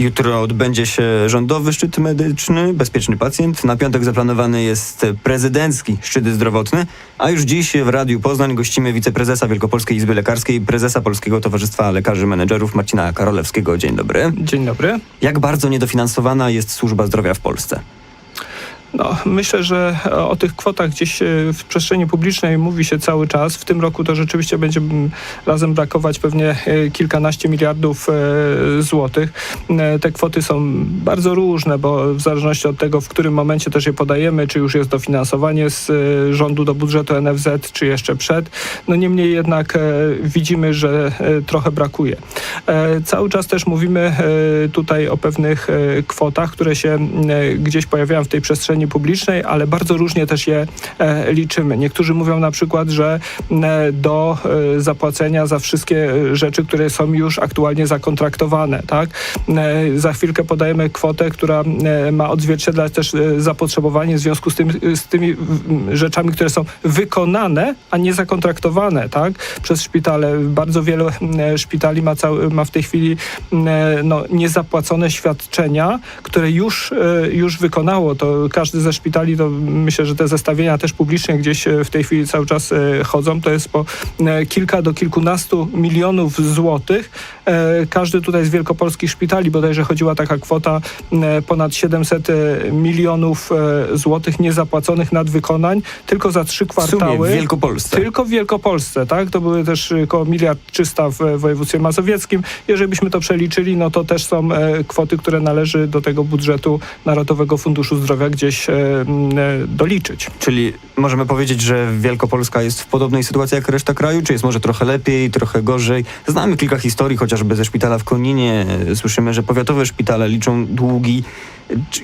Jutro odbędzie się rządowy szczyt medyczny, bezpieczny pacjent. Na piątek zaplanowany jest prezydencki szczyt zdrowotny, a już dziś w Radiu Poznań gościmy wiceprezesa Wielkopolskiej Izby Lekarskiej, prezesa Polskiego Towarzystwa Lekarzy Menedżerów Marcina Karolewskiego. Dzień dobry. Dzień dobry. Jak bardzo niedofinansowana jest służba zdrowia w Polsce? No, myślę, że o tych kwotach gdzieś e, w przestrzeni publicznej mówi się cały czas. W tym roku to rzeczywiście będzie mm, razem brakować pewnie e, kilkanaście miliardów e, złotych. E, Te kwoty są bardzo różne, bo w zależności od tego, w którym momencie też je podajemy, czy już jest dofinansowanie z e, rządu do budżetu NFZ, czy jeszcze przed. No niemniej jednak e, widzimy, że e, trochę brakuje. E, Cały czas też mówimy e, tutaj o pewnych e, kwotach, które się e, gdzieś pojawiają w tej przestrzeni publicznej, ale bardzo różnie też je e, liczymy. Niektórzy mówią na przykład, że e, do e, zapłacenia za wszystkie rzeczy, które są już aktualnie zakontraktowane, tak? Za chwilkę podajemy kwotę, która ma odzwierciedlać też zapotrzebowanie w związku z, tym, z tymi rzeczami, które są wykonane, a nie zakontraktowane, tak? Przez szpitale. Bardzo wiele szpitali ma, cały, ma w tej chwili no, niezapłacone świadczenia, które już, już wykonało. To każdy ze szpitali, to myślę, że te zestawienia też publicznie gdzieś e, w tej chwili cały czas e, chodzą. To jest po e, kilka do kilkunastu milionów złotych. Każdy tutaj z wielkopolskich szpitali, bodajże chodziła taka kwota ponad 700 milionów złotych niezapłaconych nadwykonań tylko za trzy W sumie kwartały. w Wielkopolsce. Tylko w Wielkopolsce, tak? To były też około miliard 300 w województwie mazowieckim. Jeżeli byśmy to przeliczyli, no to też są kwoty, które należy do tego budżetu Narodowego Funduszu Zdrowia gdzieś e, e, doliczyć. Czyli możemy powiedzieć, że Wielkopolska jest w podobnej sytuacji jak reszta kraju, czy jest może trochę lepiej, trochę gorzej? Znamy kilka historii, chociażby ze szpitala w Koninie. Słyszymy, że powiatowe szpitale liczą długi.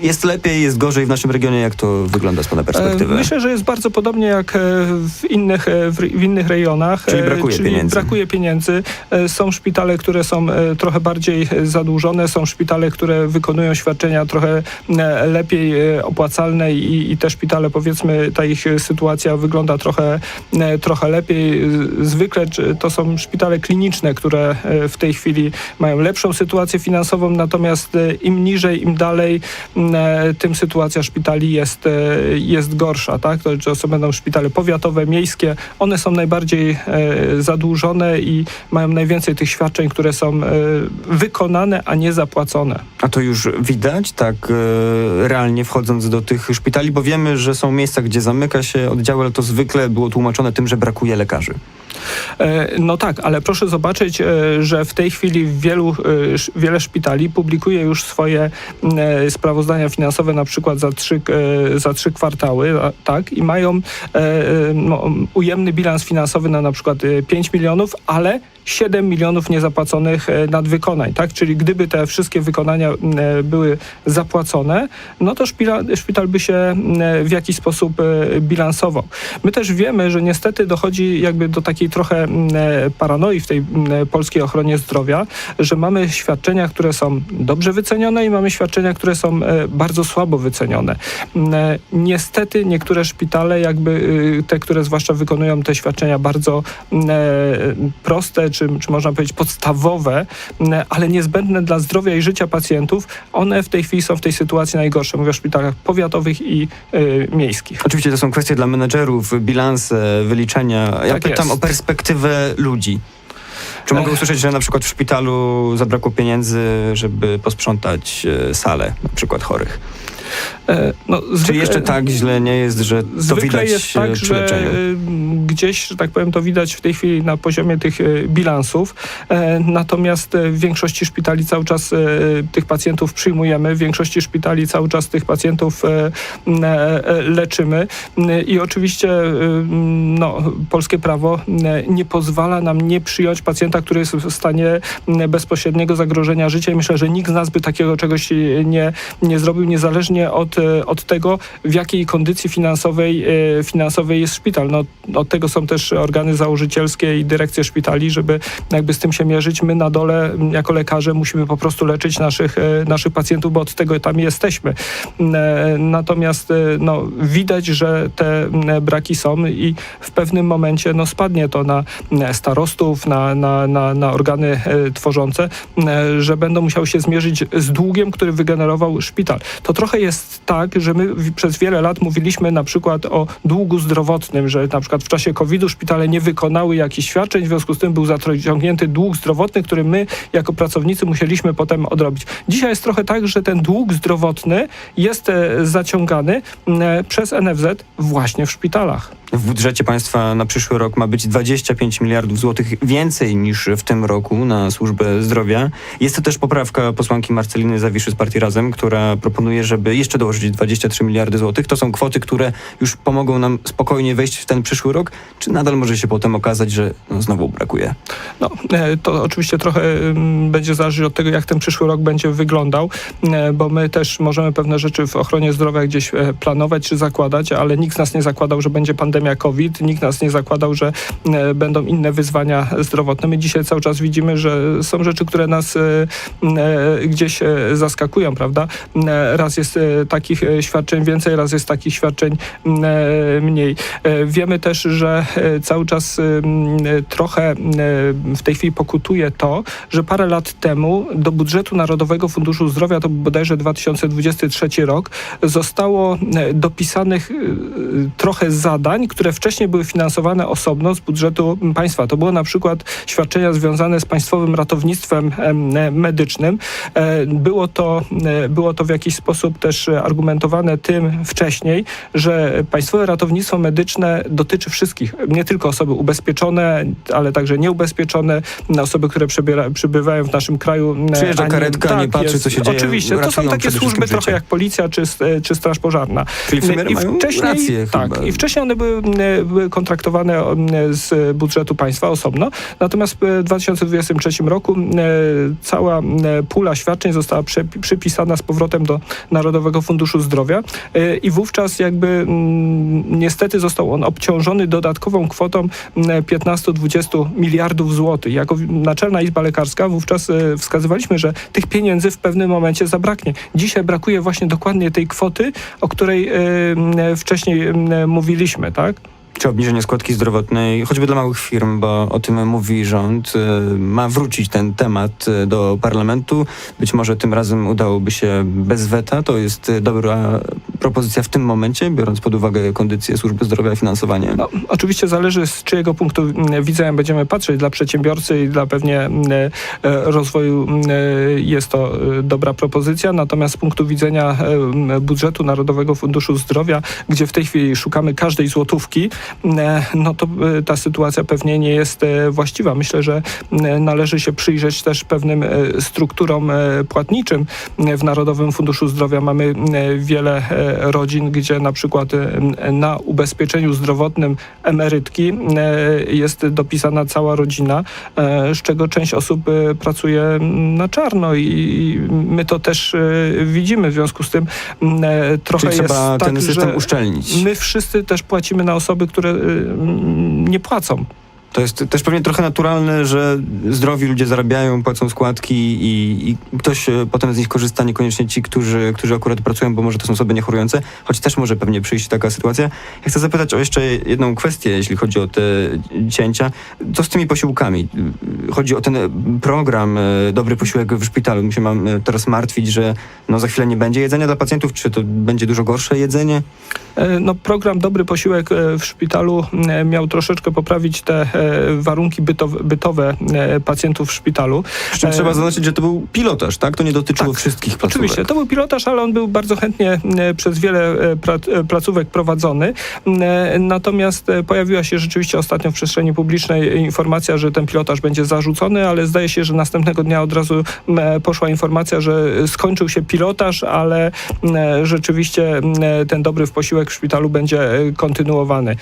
Jest lepiej, jest gorzej w naszym regionie? Jak to wygląda z Pana perspektywy? E, Myślę, że jest bardzo podobnie jak e, w innych, e, w innych rejonach. Czyli brakuje pieniędzy. Brakuje pieniędzy. Są szpitale, które są trochę bardziej zadłużone, są szpitale, które wykonują świadczenia trochę lepiej opłacalne i, i te szpitale, powiedzmy, ta ich sytuacja wygląda trochę, trochę lepiej. Zwykle to są szpitale kliniczne, które w tej chwili mają lepszą sytuację finansową, natomiast im niżej, im dalej, tym sytuacja szpitali jest, e, jest gorsza, tak? To, to są będą szpitale powiatowe, miejskie, one są najbardziej e, zadłużone i mają najwięcej tych świadczeń, które są e, wykonane, a nie zapłacone. A to już widać, tak e, realnie wchodząc do tych szpitali, bo wiemy, że są miejsca, gdzie zamyka się oddziały, ale to zwykle było tłumaczone tym, że brakuje lekarzy. E, No tak, ale proszę zobaczyć, e, że w tej chwili wielu, e, wiele szpitali publikuje już swoje e, sprawozdania finansowe na przykład za trzy, e, za trzy kwartały, tak, i mają e, e, no, ujemny bilans finansowy na na przykład e, 5 milionów, ale 7 milionów niezapłaconych e, nadwykonań, tak? Czyli gdyby te wszystkie wykonania e, były zapłacone, no to szpital by się m, w jakiś sposób e, bilansował. My też wiemy, że niestety dochodzi jakby do takiej trochę e, paranoi w tej polskiej ochronie zdrowia, że mamy świadczenia, które są dobrze wycenione i mamy świadczenia, które są e, bardzo słabo wycenione. E, Niestety niektóre szpitale, jakby y, te, które zwłaszcza wykonują te świadczenia bardzo e, proste, czy, czy można powiedzieć podstawowe, ale niezbędne dla zdrowia i życia pacjentów, one w tej chwili są w tej sytuacji najgorsze. Mówię o szpitalach powiatowych i y, miejskich. Oczywiście to są kwestie dla menedżerów, bilanse, wyliczenia. Ja Tak pytam jest. o perspektywę ludzi. Czy mogę usłyszeć, że na przykład w szpitalu zabrakło pieniędzy, żeby posprzątać e, salę na przykład chorych? E, No, Czy zwykle- jeszcze tak źle nie jest, że to Zwykle widać jest e, tak, przy że leczeniu? y, gdzieś, że tak powiem, to widać w tej chwili na poziomie tych y, bilansów. E, Natomiast e, w większości szpitali cały czas e, tych pacjentów przyjmujemy, w większości szpitali cały czas tych pacjentów e, e, e, leczymy. I oczywiście no, polskie prawo nie pozwala nam nie przyjąć pacjenta, który jest w stanie bezpośredniego zagrożenia życia i myślę, że nikt z nas by takiego czegoś nie, nie zrobił, niezależnie od, e, od tego, w jakiej kondycji finansowej, e, finansowej jest szpital. No, od tego są też organy założycielskie i dyrekcje szpitali, żeby jakby z tym się mierzyć. My na dole jako lekarze musimy po prostu leczyć naszych, e, naszych pacjentów, bo od tego tam jesteśmy. E, Natomiast no, widać, że te braki są i w pewnym momencie no, spadnie to na starostów, na, na, na, na organy tworzące, że będą musiały się zmierzyć z długiem, który wygenerował szpital. To trochę jest tak, że my przez wiele lat mówiliśmy na przykład o długu zdrowotnym, że na przykład w czasie COVID-u szpitale nie wykonały jakichś świadczeń, w związku z tym był zaciągnięty dług zdrowotny, który my jako pracownicy musieliśmy potem odrobić. Dzisiaj jest trochę tak, że ten dług zdrowotny jest e, zaciągany m, przez NFZ właśnie w szpitalach. W budżecie państwa na przyszły rok ma być 25 miliardów złotych więcej niż w tym roku na służbę zdrowia. Jest to też poprawka posłanki Marceliny Zawiszy z partii Razem, która proponuje, żeby jeszcze dołożyć 23 miliardy złotych. To są kwoty, które już pomogą nam spokojnie wejść w ten przyszły rok, czy nadal może się potem okazać, że no, znowu brakuje? No, e, to oczywiście trochę mm, będzie zależeć od tego, jak ten przyszły rok będzie wyglądał, e, bo my też możemy pewne rzeczy w ochronie zdrowia gdzieś e, planować czy zakładać, ale nikt z nas nie zakładał, że będzie pandemia COVID, nikt nas nie zakładał, że będą inne wyzwania zdrowotne. My dzisiaj cały czas widzimy, że są rzeczy, które nas gdzieś zaskakują, prawda? Raz jest takich e, świadczeń więcej, raz jest takich świadczeń m, e, mniej. E, Wiemy też, że e, cały czas e, trochę e, w tej chwili pokutuje to, że parę lat temu do budżetu Narodowego Funduszu Zdrowia, to bodajże 2023 rok, zostało e, dopisanych e, trochę zadań, które wcześniej były finansowane osobno z budżetu państwa. To było na przykład świadczenia związane z państwowym ratownictwem em, e, medycznym. E, Było to, e, było to w jakiś sposób też e, argumentowane tym wcześniej, że państwowe ratownictwo medyczne dotyczy wszystkich, nie tylko osoby ubezpieczone, ale także nieubezpieczone, osoby, które przybywają w naszym kraju. e, Przyjeżdża a karetka, nie patrzy, co się dzieje, Oczywiście, to są takie służby trochę jak policja czy, e, czy straż pożarna. Czyli I wcześniej, rację tak, chyba. i wcześniej one były, e, były kontraktowane e, z budżetu państwa osobno, natomiast w 2023 roku e, cała e, pula świadczeń została przypisana z powrotem do Narodowego Funduszu Zdrowia e, i wówczas jakby mm, niestety został on obciążony dodatkową kwotą mm, 15-20 miliardów złotych. Jako Naczelna Izba Lekarska wówczas e, wskazywaliśmy, że tych pieniędzy w pewnym momencie zabraknie. Dzisiaj brakuje właśnie dokładnie tej kwoty, o której e, wcześniej mówiliśmy, tak? Czy obniżenie składki zdrowotnej, choćby dla małych firm, bo o tym mówi rząd, y, ma wrócić ten temat y, do parlamentu. Być może tym razem udałoby się bez weta. To jest y, dobra propozycja w tym momencie, biorąc pod uwagę kondycję służby zdrowia i finansowanie. No, oczywiście zależy z czyjego punktu widzenia będziemy patrzeć. Dla przedsiębiorcy i dla pewnie mm, e, rozwoju e, jest to e, dobra propozycja, natomiast z punktu widzenia e, budżetu Narodowego Funduszu Zdrowia, gdzie w tej chwili szukamy każdej złotówki, e, no to e, ta sytuacja pewnie nie jest e, właściwa. Myślę, że należy się przyjrzeć też pewnym e, strukturom e, płatniczym w Narodowym Funduszu Zdrowia. Mamy wiele e, rodzin, gdzie na przykład na ubezpieczeniu zdrowotnym emerytki e, jest dopisana cała rodzina, e, z czego część osób e, pracuje na czarno i my to też widzimy. W związku z tym trochę Czyli trzeba jest ten tak, system że uszczelnić. my wszyscy też płacimy na osoby, które nie płacą. To jest też pewnie trochę naturalne, że zdrowi ludzie zarabiają, płacą składki i, i ktoś e, potem z nich korzysta, niekoniecznie ci, którzy, którzy akurat pracują, bo może to są osoby niechorujące, choć też może pewnie przyjść taka sytuacja. Ja chcę zapytać o jeszcze jedną kwestię, jeśli chodzi o te cięcia. Co z tymi posiłkami? Chodzi o ten program e, Dobry Posiłek w szpitalu. My się mam e, teraz martwić, że no za chwilę nie będzie jedzenia dla pacjentów, czy to będzie dużo gorsze jedzenie? E, No, program Dobry Posiłek e, w szpitalu e, miał troszeczkę poprawić te warunki bytowe, bytowe pacjentów w szpitalu. Przy czym trzeba zaznaczyć, że to był pilotaż, tak? To nie dotyczyło Tak, wszystkich placówek. Oczywiście, to był pilotaż, ale on był bardzo chętnie przez wiele placówek prowadzony. Natomiast pojawiła się rzeczywiście ostatnio w przestrzeni publicznej informacja, że ten pilotaż będzie zarzucony, ale zdaje się, że następnego dnia od razu poszła informacja, że skończył się pilotaż, ale rzeczywiście ten dobry w posiłek w szpitalu będzie e, kontynuowany.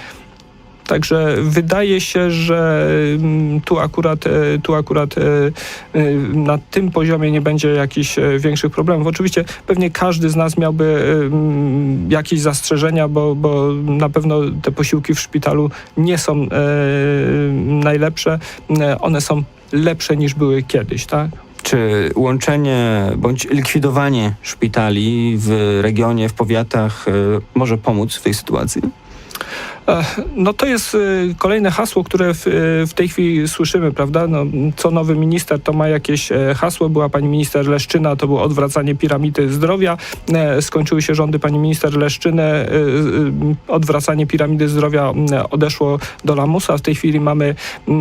Także wydaje się, że mm, tu akurat, e, tu akurat e, na tym poziomie nie będzie jakichś większych problemów. Oczywiście pewnie każdy z nas miałby mm, jakieś zastrzeżenia, bo, bo na pewno te posiłki w szpitalu nie są najlepsze. One są lepsze niż były kiedyś, tak? Czy łączenie bądź likwidowanie szpitali w regionie, w powiatach e, może pomóc w tej sytuacji? E, No to jest y, kolejne hasło, które w, y, w tej chwili słyszymy, prawda? No, co nowy minister to ma jakieś e, hasło. Była pani minister Leszczyna, to było odwracanie piramidy zdrowia. E, Skończyły się rządy pani minister Leszczyny, y, odwracanie piramidy zdrowia odeszło do lamusa. W tej chwili mamy e,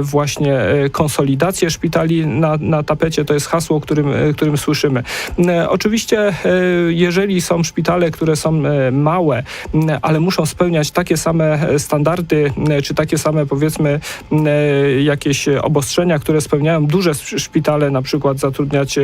właśnie e, konsolidację szpitali na, na tapecie. To jest hasło, którym, e, którym słyszymy. E, Oczywiście, e, jeżeli są szpitale, które są e, małe, ale muszą spełniać takie same standardy, m, czy takie same powiedzmy e, jakieś obostrzenia, które spełniają duże sz- szpitale, na przykład zatrudniać e,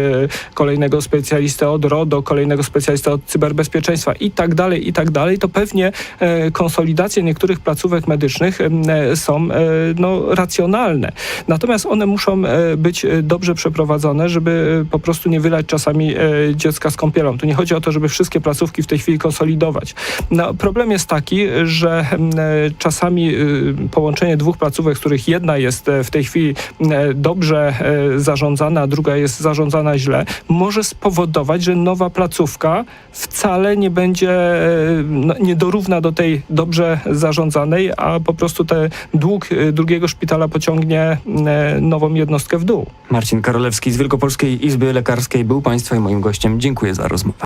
kolejnego specjalistę od RODO, kolejnego specjalistę od cyberbezpieczeństwa i tak dalej, i tak dalej, to pewnie e, konsolidacje niektórych placówek medycznych e, są e, no, racjonalne. Natomiast one muszą e, być e, dobrze przeprowadzone, żeby e, po prostu nie wylać czasami e, dziecka z kąpielą. Tu nie chodzi o to, żeby wszystkie placówki w tej chwili konsolidować. No, problem jest taki, że e, czasami y, połączenie dwóch placówek, z których jedna jest e, w tej chwili e, dobrze e, zarządzana, a druga jest zarządzana źle, może spowodować, że nowa placówka wcale nie będzie, e, no, nie dorówna do tej dobrze zarządzanej, a po prostu ten dług e, drugiego szpitala pociągnie e, nową jednostkę w dół. Marcin Karolewski z Wielkopolskiej Izby Lekarskiej był Państwa i moim gościem. Dziękuję za rozmowę.